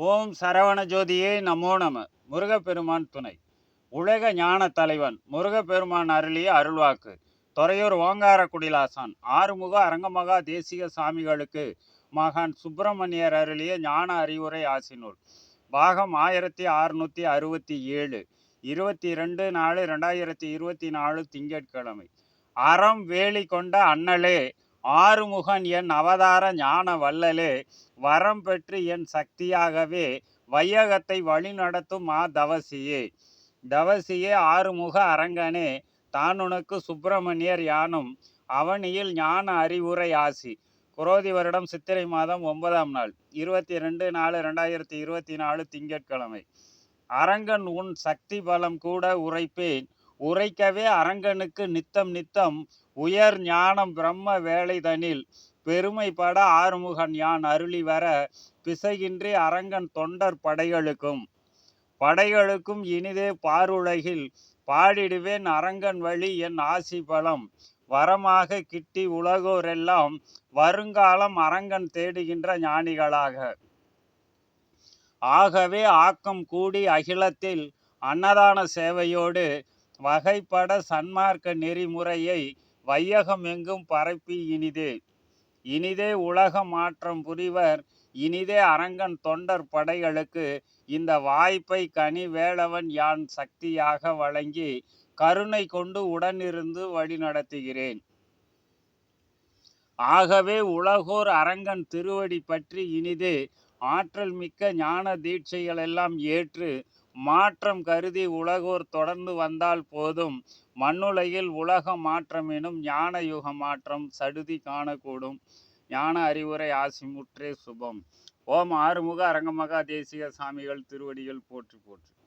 ஓம் சரவண ஜோதியே நமோ நம. முருகப்பெருமான் துணை. உலக ஞான தலைவன் முருகப்பெருமான் அருளிய அருள்வாக்கு. துறையூர் ஓங்கார குடிலாசான் ஆறுமுக அரங்கமகா தேசிய சாமிகளுக்கு மகான் சுப்பிரமணியர் அருளிய ஞான அறிவுரை ஆசினூல். பாகம் ஆயிரத்தி அறுநூத்தி அறுபத்தி ஏழு இருபத்தி ரெண்டு நாலு ரெண்டாயிரத்தி இருபத்தி நாலு திங்கட்கிழமை. அறம் வேலி கொண்ட அண்ணலே ஆறுமுகன் என் அவதார ஞான வல்லலே வரம் பெற்று என் சக்தியாகவே வையகத்தை வழிநடத்தும் மா தவசியே. தவசியே ஆறுமுக அரங்கனே தான் உனக்கு சுப்பிரமணியர் யானும் அவனியில் ஞான அறிவுரை ஆசி. குரோதி வருடம் சித்திரை மாதம் ஒன்பதாம் நாள் இருபத்தி ரெண்டு நாலு ரெண்டாயிரத்தி இருபத்தி நாலு திங்கட்கிழமை. அரங்கன் உன் சக்தி பலம் கூட உரைப்பேன் உரைக்கவே அரங்கனுக்கு நித்தம் நித்தம் உயர் ஞானம் பிரம்ம வேலைதனில் பெருமைப்பட ஆறுமுகன் யான் அருளி வர பிசைகின்றி அரங்கன் தொண்டர் படைகளுக்கும் படைகளுக்கும் இனிதே பாருலகில் பாடிடுவேன் அரங்கன் வழி என் ஆசி பலம் வரமாக கிட்டி உலகோரெல்லாம் வருங்காலம் அரங்கன் தேடுகின்ற ஞானிகளாக. ஆகவே ஆக்கம் கூடி அகிலத்தில் அன்னதான சேவையோடு வகைப்பட சன்மார்க்க நெறிமுறையை வையகம் எங்கும் பரப்பி இனிதே. இனிதே உலக மாற்றம் புரிவர். இனிதே அரங்கன் தொண்டர் படைகளுக்கு இந்த வாய்ப்பை கனி வேளவன் யான் சக்தியாக வழங்கி கருணை கொண்டு உடனிருந்து வழிநடத்துகிறேன் ஆகவே உலகோர் அரங்கன் திருவடி பற்றி இனிது ஆற்றல் மிக்க ஞான தீட்சைகளெல்லாம் ஏற்று மாற்றம் கருதி உலகோர் தொடர்ந்து வந்தால் போதும். மண்ணுலகில் உலக மாற்றம் எனும் ஞான யுக மாற்றம் சடுதி காணக்கூடும். ஞான அறிவுரை ஆசிமுற்றே சுபம். ஓம் ஆறுமுக அரங்கமகா தேசிக சாமிகள் திருவடிகள் போற்றி போற்றி.